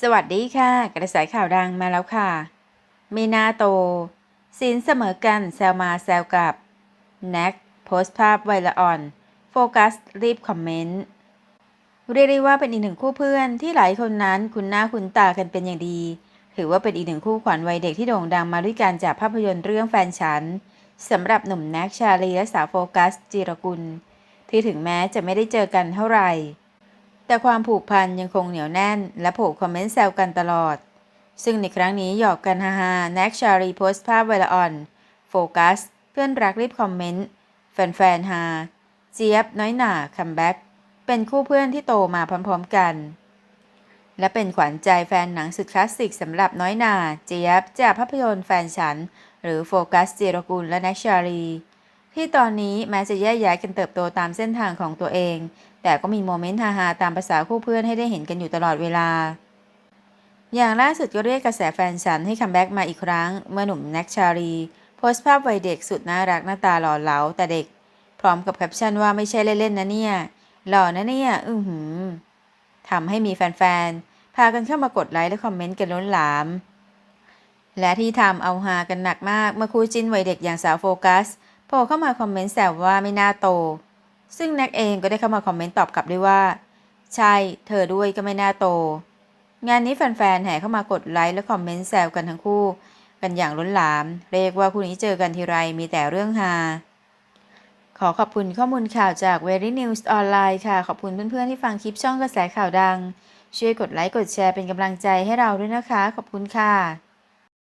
สวัสดีค่ะ กระแสข่าวดังมาแล้วค่ะ มีนาโตสินเสมอกันแซวมาแซวกับแน็กโพสต์ภาพไวละอ่อน โฟกัสรีบคอมเมนต์ เรียกได้ว่าเป็นอีกหนึ่งคู่เพื่อนที่หลายคนนั้นคุ้นหน้าคุ้นตากันเป็นอย่างดี ถือว่าเป็นอีกหนึ่งคู่ขวัญวัยเด็กที่โด่งดังมาด้วยการจากภาพยนตร์เรื่องแฟนฉันสำหรับหนุ่มแน็กชาลีและสาวโฟกัสจิรกุล ที่ถึงแม้จะไม่ได้เจอกันเท่าไหร่ แต่ความผูกพันยังคงเหนียวแน่น และโผล่คอมเมนต์แซวกันตลอด ซึ่งในครั้งนี้หยอกกันฮาๆแน็กชารีโพสต์ภาพไวละอ่อน โฟกัส เพื่อนรักรีบคอมเมนต์ แฟนๆฮาเจี๊ยบน้อยหน่าคัมแบ็กเป็นคู่เพื่อนที่โตมาพร้อมๆกัน และเป็นขวัญใจแฟนหนังสุดคลาสสิกสำหรับน้อยหน่าเจี๊ยบจากภาพยนตร์แฟนฉัน หรือโฟกัสเจรกุลและแน็กชารี ที่ตอนนี้แม้จะแยกย้ายกันเติบโตตามเส้นทางของตัวเอง แต่ก็มีโมเมนต์ฮาๆตามภาษาคู่เพื่อนให้ได้เห็นกันอยู่ตลอดเวลา อย่างล่าสุดก็เรียกกระแสแฟนฉันให้คัมแบ็กมาอีกครั้ง เมื่อหนุ่มแน็กชารีโพสต์ภาพวัยเด็กสุดน่ารักหน้าตาหล่อเหลาแต่เด็ก พร้อมกับแคปชั่นว่าไม่ใช่เล่นๆนะเนี่ย หล่อนะเนี่ย อือหือทำให้มีแฟนๆพากันเข้ามากดไลค์และคอมเมนต์กันล้นหลามและที่ทำเอาฮากันหนักมากเมื่อคู่จิ้นวัยเด็กอย่างสาวโฟกัส โผล่เข้ามาคอมเมนต์แซวว่าไม่น่าโต ซึ่งแน็กเองก็ได้เข้ามาคอมเมนต์ตอบกลับด้วยว่า ใช่ เธอด้วยก็ไม่น่าโต งานนี้แฟนๆแห่เข้ามากดไลค์และคอมเมนต์แซวกันทั้งคู่ กันอย่างล้นหลาม เรียกว่าคู่นี้เจอกันทีไรมีแต่เรื่องฮา ขอขอบคุณข้อมูลข่าวจาก Very News ออนไลน์ค่ะ ขอบคุณเพื่อนๆที่ฟังคลิปช่องกระแสข่าวดัง ช่วยกดไลค์กดแชร์เป็นกำลังใจให้เราด้วยนะคะ ขอบคุณค่ะ